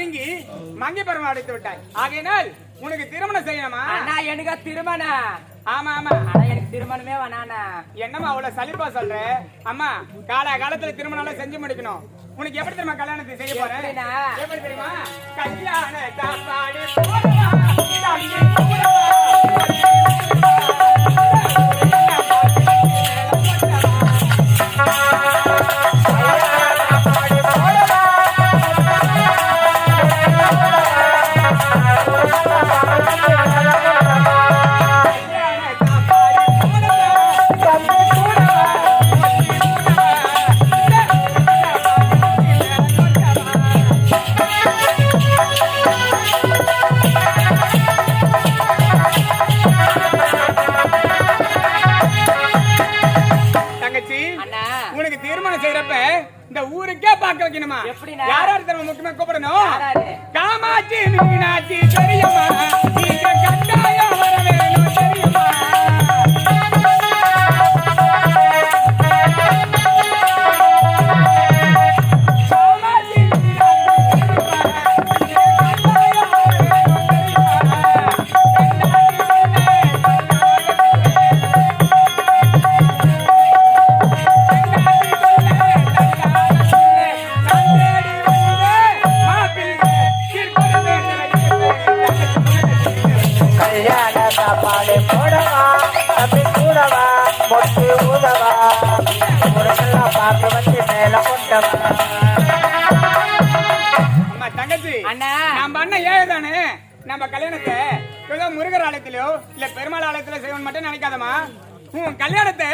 நீங்கி மங்கை பருவம் அடைத்து விட்டாய். ஆகையினால் உனக்கு திருமணம் செய்யணுமா? அண்ணா எனக்கு திருமணம். ஆமா ஆமா. ஆனா எனக்கு திருமணமே வேணாண்ணா. என்னம்மா அவ்வளவு சலிப்பா சொல்ற? அம்மா கால காலத்துல திருமணம் செஞ்சு முடிக்கணும். உனக்கு எப்படி தெரியுமா கல்யாணத்தை செய்ய போறேன்? எப்படி தெரியுமா? கல்யாண சாப்பாடு ஊருக்கே பார்க்க வைக்கணுமா? யார் யார் தெரியுமா முக்கியமா கூப்பிடணும்? காமாட்சி மீனாட்சி தெரியுமா கல்யாண சாப்பாடு போடவா தம்பி கூடவா மொட்டு ஊதவா ஊரெல்லாம் பார்க்க வந்து மேல கொண்டவா. அம்மா தங்கச்சி அண்ணா. நம்ம அண்ணன் ஏழுதானே நம்ம கல்யாணத்தை ஏதோ முருகர் ஆலயத்திலயோ இல்ல பெருமாள் ஆலயத்துல செய்வோம் மட்டும் நினைக்காதம்மா. உன் கல்யாணத்தை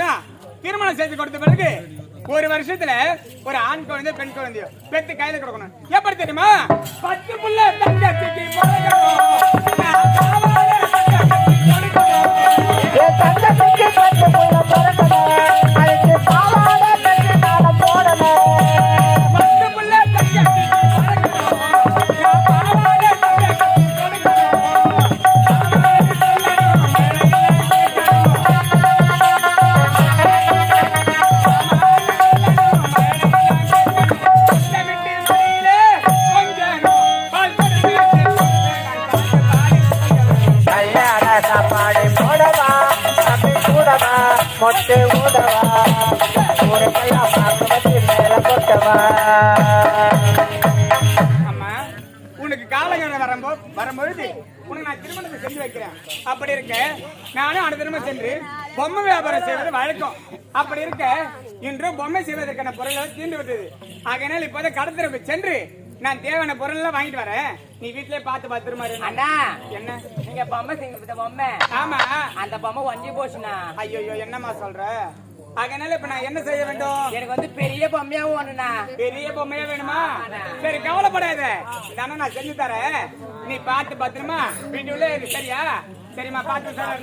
தான் திருமணம் செய்து கொடுத்த பிறகு ஒரு வருஷத்துல ஒரு ஆண் குழந்தை பெண் குழந்தையோ பெத்து கையில கொடுக்கணும். எப்படி தெரியுமா? பத்து புள்ள தங்கச்சிக்கு மொட்டை ஊடவா ஊருக்கெல்லாம் பார்க்க மேல கொட்டவா. அம்மா உனக்கு காலங்கள் வரும்போ வரும்பொழுது உனக்கு நான் திருமணத்தை செஞ்சு வைக்கிறேன். அப்படி இருக்க நானும் அடுத்த திரும்ப சென்று பொம்மை வியாபாரம் செய்வது வழக்கம். அப்படி இருக்க இன்று பொம்மை செய்வதற்கான பொருள்கள் தீர்ந்து விட்டது. ஆகையினால் இப்போதை கடத்திற்கு சென்று நான் தேவையான பொருள் எல்லாம் வாங்கிட்டு வரேன். நீ வீட்டிலே பார்த்து பத்திரமா. அண்ணா என்ன? நீங்க பொம்மை செஞ்ச பொம்மை. ஆமா. அந்த பொம்மை ஒஞ்சி போச்சுண்ணா. ஐயோ என்னம்மா சொல்ற? ஆகையினால இப்ப நான் என்ன செய்ய வேண்டும்? எனக்கு வந்து பெரிய பொம்மையா ஒண்ணுண்ணா. பெரிய பொம்மையா வேணுமா? சரி கவலைப்படாத. தானே நான் செஞ்சு தரேன். நீ பார்த்து பத்திரமா வீட்டுக்குள்ளே சரியா? சரிம்மா பார்த்து சார்